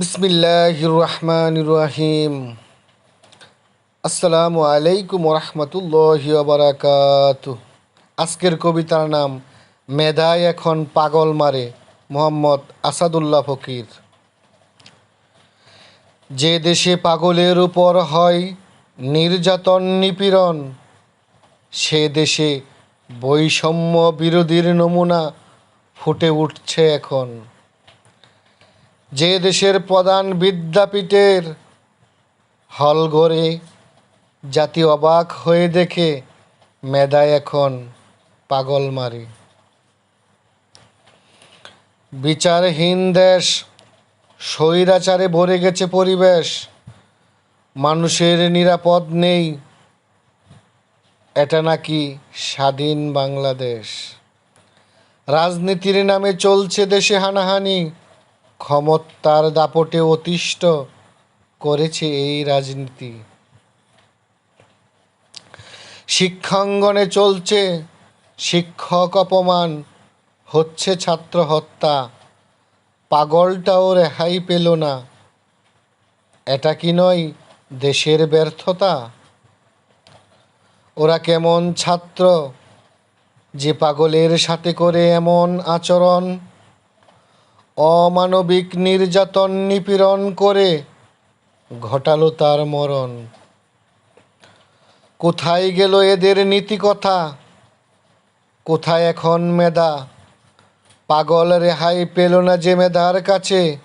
বিসমিল্লাহ রহমান রাহিম আসসালামু আলাইকুম রহমতুল্লাহ বারাকাত আজকের কবিতার নাম, মেধায় এখন পাগল মারে, মোহাম্মদ আসাদুল্লাহ ফকির। যে দেশে পাগলের উপর হয় নির্যাতন নিপীড়ন, সে দেশে বৈষম্য বিরোধীর নমুনা ফুটে উঠছে এখন। যে দেশের প্রধান বিদ্যাপীঠের হলঘরে জাতি অবাক হয়ে দেখে মেধায় এখন পাগল মারে। বিচারহীন দেশ, স্বৈরাচারে ভরে গেছে পরিবেশ, মানুষের নিরাপদ নেই, এটা নাকি স্বাধীন বাংলাদেশ? রাজনীতির নামে চলছে দেশে হানাহানি ক্ষমতার দাপটে অতিষ্ঠ করেছে এই রাজনীতি। শিক্ষাঙ্গনে চলছে শিক্ষক অপমান, হচ্ছে ছাত্র হত্যা। পাগলটাও রেহাই পেল না। এটা কি নয় দেশের ব্যর্থতা? ওরা কেমন ছাত্র যে পাগলের সাথে করে এমন আচরণ? অমানবিক নির্যাতন নিপীড়ন করে ঘটালো তার মরণ। কোথায় গেল এদের নীতিকথা? কোথায় এখন মেধা? পাগল রেহাই পেল না যে মেধার কাছে?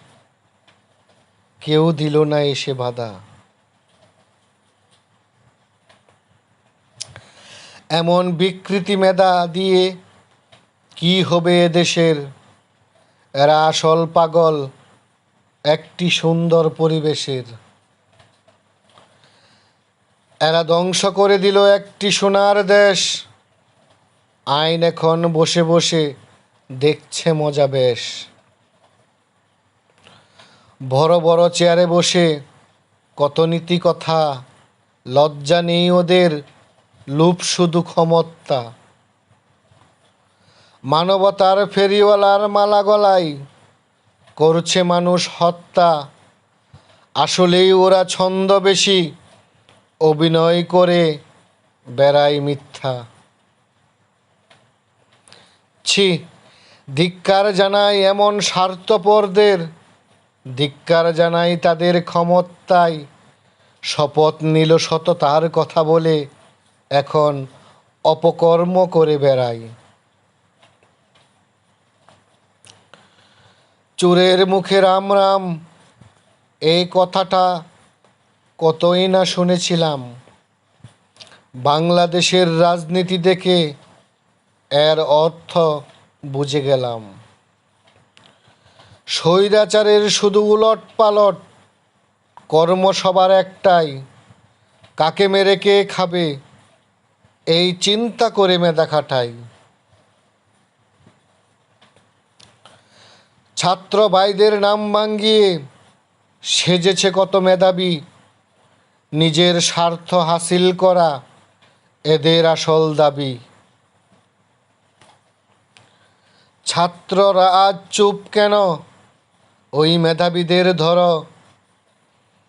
কেউ দিল না এসে বাধা। এমন বিকৃতি মেধা দিয়ে কি হবে এ দেশের? এরা আসল পাগল, একটি সুন্দর পরিবেশের। এরা ধ্বংস করে দিল একটি সোনার দেশ। আইন এখন বসে বসে দেখছে মজা বেশ। বড় বড় চেয়ারে বসে কত নীতি কথা লজ্জা নেই ওদের, লুপ শুধু ক্ষমতা। মানবতার ফেরিওয়ালার মালা গলায় করছে মানুষ হত্যা। আসলেই ওরা ছন্দ বেশি, অভিনয় করে বেড়ায় মিথ্যা। ছি, ধিক্কার জানাই এমন স্বার্থপরদের, ধিক্কার জানাই তাদের ক্ষমতায়। শপথ নিল সততার কথা বলে এখন অপকর্ম করে বেড়ায়। চোরের মুখে রাম রাম। এই কথাটা কতই না শুনেছিলাম। বাংলাদেশের রাজনীতি দেখে এর অর্থ বুঝে গেলাম। স্বৈরাচারের শুধু উলট পালট কর্ম সবার একটাই, কাকে মেরে কে খাবে, এই চিন্তা করে মেধা খাটাই। ছাত্র ভাইদের নাম ভাঙ্গিয়ে সেজেছে কত মেধাবী। নিজের স্বার্থ হাসিল করা এদের আসল দাবি। ছাত্ররা আজ চুপ কেন? ওই মেধাবীদের ধর।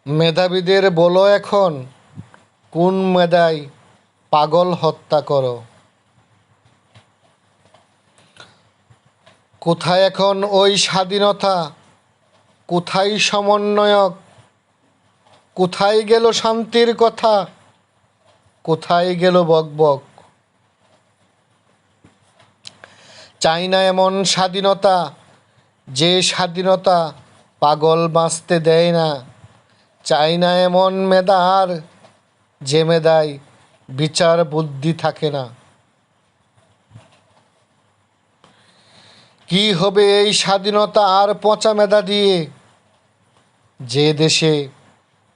মেধাবীদের বলো এখন, কোন মেধায় পাগল হত্যা করো? কোথায় এখন ওই স্বাধীনতা? কোথায় সমন্বয়ক? কোথায় গেল শান্তির কথা? কোথায় গেল বকবক? চাই না এমন স্বাধীনতা যে স্বাধীনতা পাগল বাঁচতে দেয় না। চাই না এমন মেধার যে মেধায় বিচার বুদ্ধি থাকে না। কি হবে এই স্বাধীনতা আর পচা মেধা দিয়ে? যে দেশে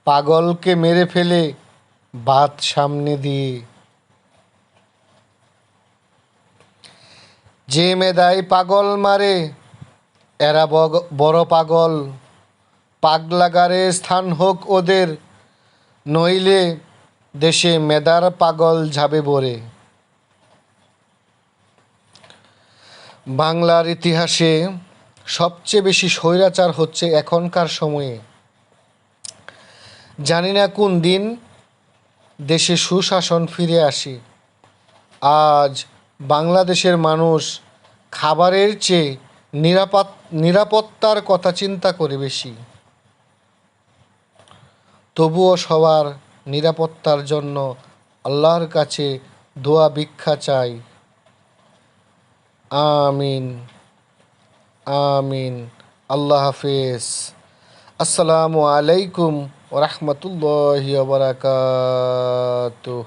পাগলকে মেরে ফেলে বাত সামনে দিয়ে। যে মেধায় পাগল মারে, এরা বড় পাগল। পাগলাগারে স্থান হোক ওদের, নইলে দেশে মেদার পাগল যাবে বরে বাংলার ইতিহাসে সবচেয়ে বেশি স্বৈরাচার হচ্ছে এখনকার সময়ে। জানি না কোন দিন দেশে সুশাসন ফিরে আসে। আজ বাংলাদেশের মানুষ খাবারের চেয়ে নিরাপদ নিরাপত্তার কথা চিন্তা করে বেশি। তবুও সবার নিরাপত্তার জন্য আল্লাহর কাছে দোয়া ভিক্ষা চাই। আমিন আমিন। আল্লাহ হাফিজ। আসসালামু আলাইকুম ওরহমতুল্লাহ বারাকাতুহ।